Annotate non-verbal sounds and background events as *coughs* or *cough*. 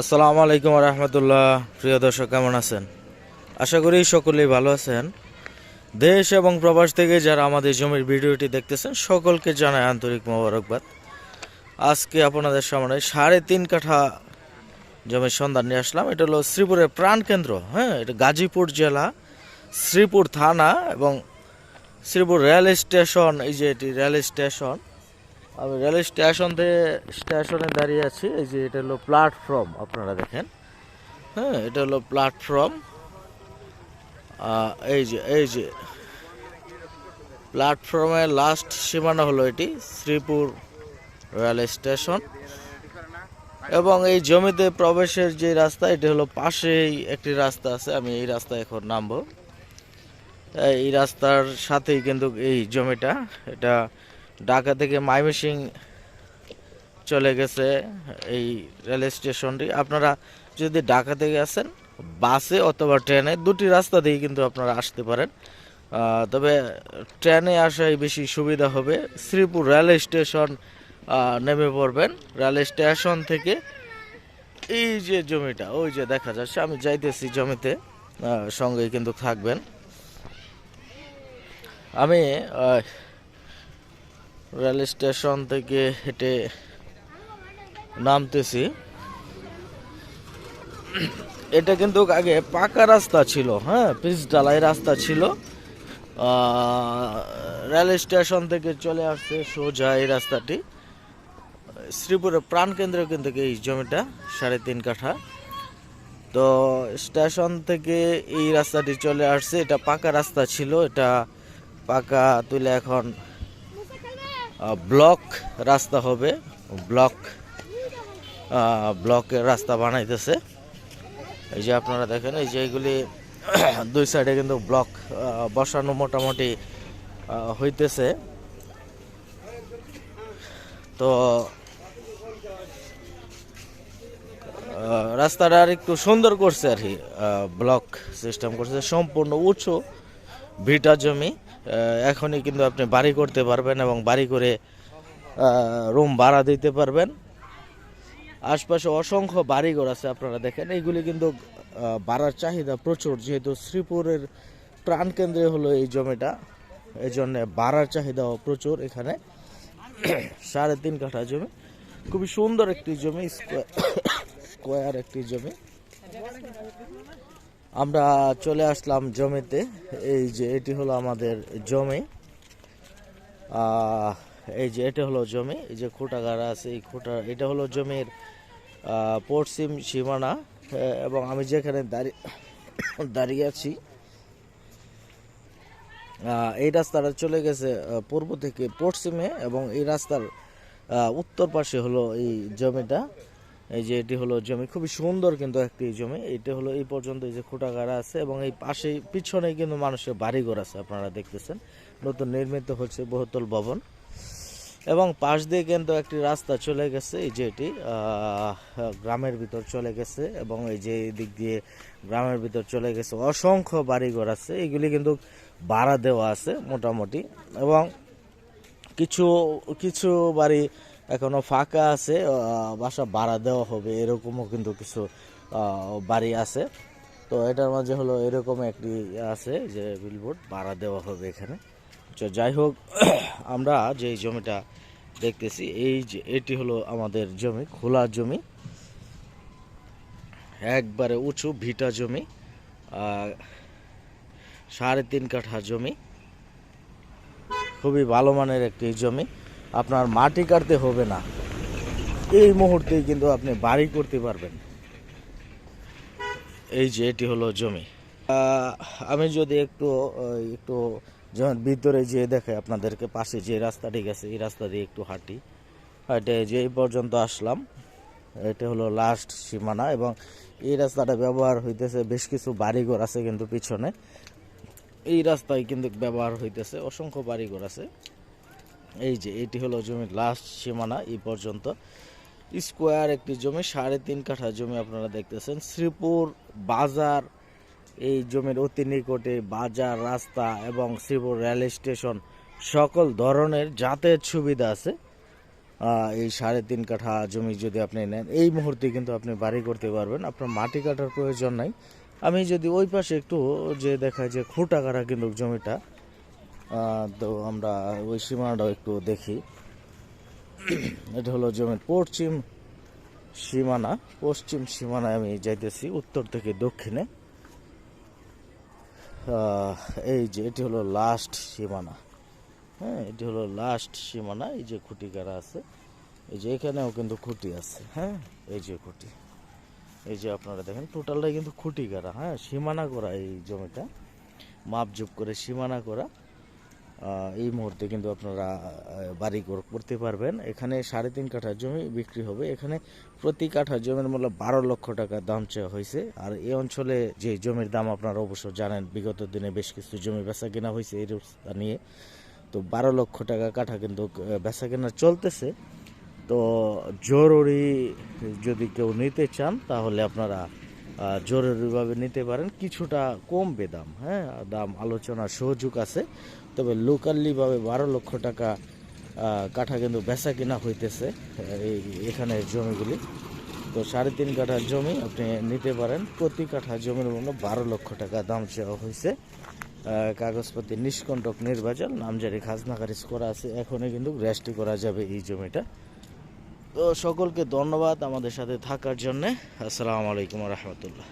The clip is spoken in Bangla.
আসসালামু আলাইকুম রহমতুল্লাহ। প্রিয় দর্শক, কেমন আছেন? আশা করি সকলেই ভালো আছেন। দেশ এবং প্রবাস থেকে যারা আমাদের জমির ভিডিওটি দেখতেছেন, সকলকে জানাই আন্তরিক মোবারকবাদ। আজকে আপনাদের সামনে সাড়ে তিন কাঠা জমির সন্ধান নিয়ে আসলাম। এটা হলো শ্রীপুরের প্রাণকেন্দ্র হ্যাঁ এটা গাজীপুর জেলা, শ্রীপুর থানা এবং শ্রীপুর রেল স্টেশন, এই যে এটি রেল স্টেশন আমি রেল স্টেশন থেকে স্টেশনে দাঁড়িয়ে আছি। এই যে এটা হলো প্ল্যাটফর্ম, আপনারা দেখেন। হ্যাঁ এটা হলো প্ল্যাটফর্ম। এই যে এই যে। প্ল্যাটফর্মের লাস্ট সীমানা হলো এটি, শ্রীপুর রেল স্টেশন। এবং এই জমিতে প্রবেশের যে রাস্তা, এটি হলো পাশেই একটি রাস্তা আছে, আমি এই রাস্তায় এখন নামবো। এই রাস্তার সাথেই কিন্তু এই জমিটা, এটা ঢাকা থেকে মাইমেসিং চলে গেছে এই রেল স্টেশনটি। আপনারা যদি ঢাকা থেকে আসেন, বাসে অথবা ট্রেনে, দুটি রাস্তা দিয়ে কিন্তু আপনারা আসতে পারেন। তবে ট্রেনে আসাই বেশি সুবিধা হবে। শ্রীপুর রেল স্টেশন নেমে পড়বেন। রেল স্টেশন থেকে এই যে জমিটা, ওই যে দেখা যাচ্ছে, আমি যাইতেছি জমিতে সঙ্গে কিন্তু থাকবেন। আমি রেল স্টেশন থেকে হেঁটে নামতেছি। এটা কিন্তু আগে পাকা রাস্তা ছিল হ্যাঁ পিচ ডালাই রাস্তা ছিল। রেল স্টেশন থেকে চলে আসছে সোজা এই রাস্তাটি। শ্রীপুরের প্রাণকেন্দ্র কিন্তু এই জমিটা, সাড়ে তিন কাঠা। তো স্টেশন থেকে এই রাস্তাটি চলে আসছে। এটা পাকা রাস্তা ছিল, এটা পাকা তুলে এখন ব্লক রাস্তা হবে, ব্লক ব্লকের রাস্তা বানাইতেছে। এই যে আপনারা দেখেন, এই যে এগুলি *clears throat* দুই সাইডে কিন্তু ব্লক বসানো মোটামুটি হইতেছে। তো রাস্তাটা আর একটু সুন্দর করছে আর কি ব্লক সিস্টেম করছে। সম্পূর্ণ উঁচু, ভিটা জমি। এখনই কিন্তু আপনি বাড়ি করতে পারবেন এবং বাড়ি করে রুম ভাড়া দিতে পারবেন। আশপাশে অসংখ্য বাড়িঘর আছে আপনারা দেখেন। এইগুলি কিন্তু বাড়ার চাহিদা প্রচুর, যেহেতু শ্রীপুরের প্রাণকেন্দ্রে হলো এই জমিটা। এই জন্যে বাড়ার চাহিদাও প্রচুর এখানে। *clears throat* সাড়ে তিন কাঠা জমি। খুবই সুন্দর একটি জমি স্কোয়ার *coughs* স্কোয়ার একটি জমি। আমরা চলে আসলাম জমিতে। এই যে এটি হলো আমাদের জমি। এই যে এটা হলো জমি। এই যে খুঁটাগাড়া আছে, এই খুঁটা, এটা হলো জমির পশ্চিম সীমানা। এবং আমি যেখানে দাঁড়িয়ে দাঁড়িয়ে আছি এই রাস্তাটা চলে গেছে পূর্ব থেকে পশ্চিমে এবং এই রাস্তার উত্তর পাশে হলো এই জমিটা। এই যে এটি হলো জমি, খুবই সুন্দর কিন্তু একটি জমি। এটা হলো এই পর্যন্ত এই যে খুঁটাগাড়া আছে এবং এই পাশে পিছনে কিন্তু মানুষের বাড়িঘর আছে, আপনারা দেখতেছেন। নতুন নির্মিত হচ্ছে বহুতল ভবন এবং পাশ দিয়ে কিন্তু একটি রাস্তা চলে গেছে, এই যে এটি গ্রামের ভিতর চলে গেছে এবং এই যে দিক দিয়ে গ্রামের ভিতর চলে গেছে। অসংখ্য বাড়িঘর আছে, এগুলি কিন্তু ভাড়া দেওয়া আছে মোটামুটি এবং কিছু কিছু বাড়ি এখনও ফাঁকা আছে বাসা ভাড়া দেওয়া হবে, এরকমও কিন্তু কিছু বাড়ি আছে। তো এটার মাঝে হলো এরকম একটি আছে যে বিলবোর্ড ভাড়া দেওয়া হবে এখানে। তো যাই হোক, *clears throat* আমরা যে জমিটা দেখতেছি, এই যে এটি হলো আমাদের জমি, খোলা জমি। একবারে উঁচু, ভিটা জমি সাড়ে তিন কাঠা জমি। খুবই ভালো মানের একটি জমি। আপনার মাটি কাটতে হবে না। এই মুহূর্তেই কিন্তু আপনি বাড়ি করতে পারবেন। এই যে এটি হলো জমি। আমি যদি একটু একটু যেমন ভিতরে যে দেখে আপনাদেরকে পাশে যে রাস্তাটি গেছে, এই রাস্তা দিয়ে একটু হাঁটি। হাঁটে যে পর্যন্ত আসলাম, এটা হলো লাস্ট সীমানা এবং এই রাস্তাটা ব্যবহার হইতেছে, বেশ কিছু বাড়িঘর আছে কিন্তু পিছনে। এই রাস্তায় কিন্তু ব্যবহার হইতেছে, অসংখ্য বাড়িঘর আছে। এই যে, এটি হলো জমির লাস্ট সীমানা, এই পর্যন্ত। স্কোয়ার একটি জমি, সাড়ে তিন কাঠা জমি আপনারা দেখতেছেন। শ্রীপুর বাজার, এই জমির অতি নিকটে বাজার, রাস্তা এবং শ্রীপুর রেল স্টেশন সকল ধরনের যাতায়াত সুবিধা আছে। এই সাড়ে তিন কাঠা জমি যদি আপনি নেন, এই মুহূর্তে কিন্তু আপনি বাড়ি করতে পারবেন। আপনার মাটি কাটার প্রয়োজন নাই। আমি যদি ওই পাশে একটু যে দেখায় যে খুঁটা কাটা কিন্তু জমিটা তো আমরা ওই সীমানাটাও একটু দেখি। এটা হলো জমির পশ্চিম সীমানা, পশ্চিম সীমানায় আমি যাইতেছি, উত্তর থেকে দক্ষিণে। এই যে এটি হলো লাস্ট সীমানা। হ্যাঁ এটি হলো লাস্ট সীমানা, এই যে খুঁটি কারা আছে। এই যে এখানেও কিন্তু খুঁটি আছে হ্যাঁ এই যে খুঁটি। এই যে আপনারা দেখেন টোটালটাই কিন্তু খুঁটি কারা হ্যাঁ সীমানা করা এই জমিটা। মাপজোপ করে সীমানা করা। এই মুহূর্তে কিন্তু আপনারা বাড়ি কর- করতে পারবেন। এখানে সাড়ে তিন কাঠা জমি বিক্রি হবে। এখানে প্রতি কাঠা জমির মূল্য বারো লক্ষ টাকা দাম চাওয়া হয়েছে। আর এই অঞ্চলে যে জমির দাম আপনারা অবশ্য জানেন, বিগত দিনে বেশ কিছু জমি বেচা কেনা হয়েছে এই রাস্তা নিয়ে। তো বারো লক্ষ টাকা কাঠা কিন্তু বেচা কেনা চলতেছে। তো জরুরি যদি কেউ নিতে চান, তাহলে আপনারা জরুরিভাবে নিতে পারেন। কিছুটা কমবে দাম হ্যাঁ? দাম আলোচনা সহযোগ আছে। তবে লোকালিভাবে বারো লক্ষ টাকা কাঠা কিন্তু বেচা কিনা হইতেছে, এই, এখানে জমিগুলি। তো সাড়ে তিন কাঠা জমি আপনি নিতে পারেন। প্রতি কাঠা জমির মূল্য বারো লক্ষ টাকা দাম চাওয়া হয়েছে কাগজপত্র নিষ্কণ্টক নির্বাচন, নামজারি খাজনা খারিজ করা আছে। এখনই কিন্তু রেস্টি করা যাবে এই জমিটা। তো সকলকে ধন্যবাদ আমাদের সাথে থাকার জন্যে। আসসালামু আলাইকুম রহমতুল্লাহ।